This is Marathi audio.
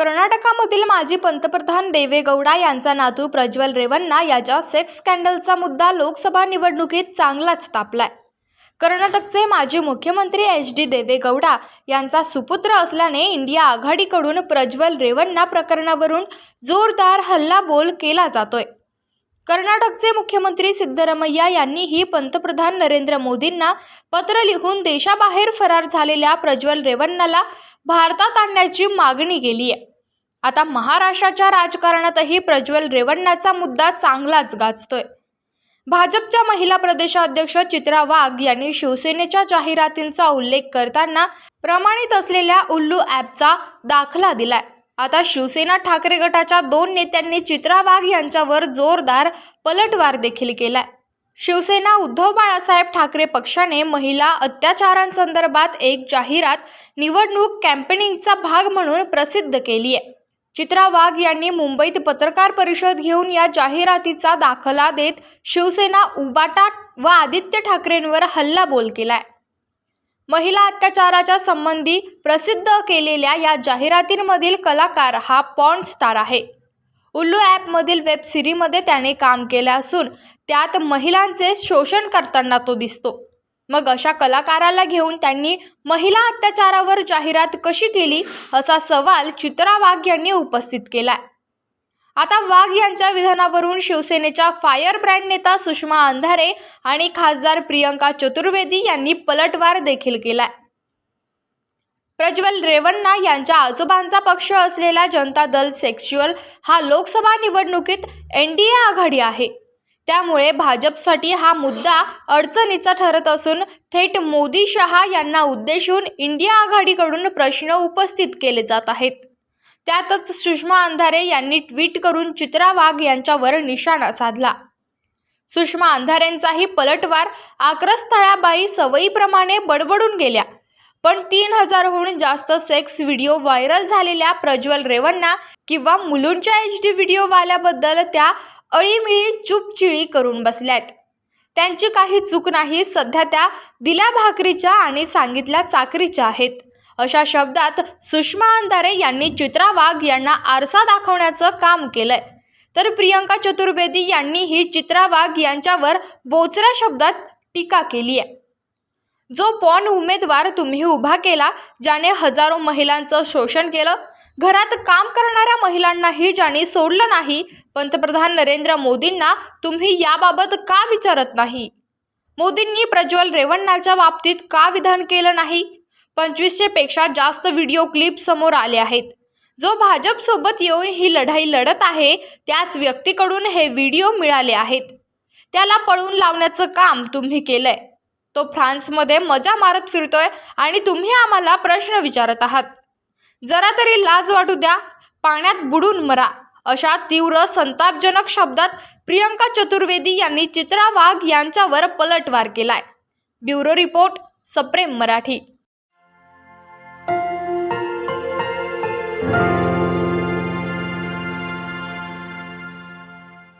कर्नाटकामधील माजी पंतप्रधान देवेगौडा यांचा नातू प्रज्वल रेवन्ना याच्या सेक्स स्कॅन्डलचा मुद्दा लोकसभा निवडणुकीत चांगलाच तापलाय. कर्नाटकचे माजी मुख्यमंत्री एच डी देवेगौडा यांचा सुपुत्र असल्याने इंडिया आघाडीकडून प्रज्वल रेवन्ना प्रकरणावरून जोरदार हल्लाबोल केला जातोय. कर्नाटकचे मुख्यमंत्री सिद्धरमैया यांनीही पंतप्रधान नरेंद्र मोदींना पत्र लिहून देशाबाहेर फरार झालेल्या प्रज्वल रेवन्नाला भारतात आणण्याची मागणी केली आहे आता महाराष्ट्राच्या राजकारणातही प्रज्वल रेवण्णाचा मुद्दा चांगलाच गाजतोय. भाजपच्या महिला प्रदेशाध्यक्ष चित्रा वाघ यांनी शिवसेनेच्या जाहिरातींचा उल्लेख करताना प्रमाणित असलेल्या उल्लू ॲपचा दाखला दिलाय. आता शिवसेना ठाकरे गटाच्या दोन नेत्यांनी चित्रा वाघ यांच्यावर जोरदार पलटवार देखील केलाय. शिवसेना उद्धव बाळासाहेब ठाकरे पक्षाने महिला अत्याचारांसंदर्भात एक जाहिरात निवडणूक कॅम्पेनिंगचा भाग म्हणून प्रसिद्ध केली आहे चित्रा वाघ यांनी मुंबईत पत्रकार परिषद घेऊन या जाहिरातीचा दाखला देत शिवसेना उबाटा व आदित्य ठाकरेंवर हल्लाबोल केलाय. महिला अत्याचाराच्या संबंधी प्रसिद्ध केलेल्या या जाहिरातींमधील कलाकार हा पॉन्ड स्टार आहे. उल्लू ॲपमधील वेब सिरीमध्ये त्याने काम केलं असून त्यात महिलांचे शोषण करताना तो दिसतो. मग अशा कलाकाराला घेऊन त्यांनी महिला अत्याचारावर जाहिरात कशी केली असा सवाल चित्रा वाघ यांनी उपस्थित केलाय. आता वाघ यांच्या विधानावरून शिवसेनेच्या फायर ब्रँड नेता सुषमा अंधारे आणि खासदार प्रियंका चतुर्वेदी यांनी पलटवार देखील केलाय. प्रज्वल रेवण्णा यांच्या आजोबांचा पक्ष असलेला जनता दल सेक्च्युअल हा लोकसभा निवडणुकीत एन डी ए आघाडी आहे. त्यामुळे भाजपसाठी हा मुद्दा अडचणीचा ठरत असून थेट मोदी शहा यांना उद्देशून इंडिया आघाडीकडून प्रश्न उपस्थित केले जात आहेत. त्यातच सुषमा अंधारे यांनी ट्विट करून चित्रा वाघ यांच्यावर निशाणा साधला. सुषमा अंधारेंचाही पलटवार आक्रस्थळाबाई सवयीप्रमाणे बडबडून गेल्या. पण तीन हजारहून जास्त सेक्स व्हिडिओ व्हायरल झालेल्या प्रज्वल रेवण्णा किंवा मुलूंच्या एच डी व्हिडिओवाल्याबद्दल त्या अळीमिळी चुपचिळी करून बसल्यात. त्यांची काही चूक नाही सध्या त्या दिल्या भाकरीच्या आणि सांगितल्या चाकरीच्या आहेत. अशा शब्दात सुषमा अंधारे यांनी चित्रा वाघ यांना आरसा दाखवण्याचं काम केलंय. तर प्रियंका चतुर्वेदी यांनीही चित्रा वाघ यांच्यावर बोचऱ्या शब्दात टीका केली आहे जो पॉन उमेदवार तुम्ही उभा केला ज्याने हजारो महिलांचं शोषण केलं. घरात काम करणाऱ्या महिलांनाही ज्याने सोडलं नाही पंतप्रधान नरेंद्र मोदींना तुम्ही याबाबत का विचारत नाही? मोदींनी प्रज्वल रेवण्णाच्या बाबतीत का विधान केलं नाही? पंचवीसशे पेक्षा जास्त व्हिडिओ क्लिप समोर आले आहेत. जो भाजपसोबत येऊन ही लढाई लढत आहे त्याच व्यक्तीकडून हे व्हिडिओ मिळाले आहेत. त्याला पळून लावण्याचं काम तुम्ही केलंय. तो फ्रान्समध्ये मजा मारत फिरतोय आणि तुम्ही आम्हाला प्रश्न विचारत आहात. जरा तरी लाज वाटू द्या. पाण्यात बुडून मरा. अशा तीव्र संतापजनक शब्दात प्रियंका चतुर्वेदी यांनी चित्रा वाघ यांच्यावर पलटवार केलाय. ब्युरो रिपोर्ट सप्रेम मराठी.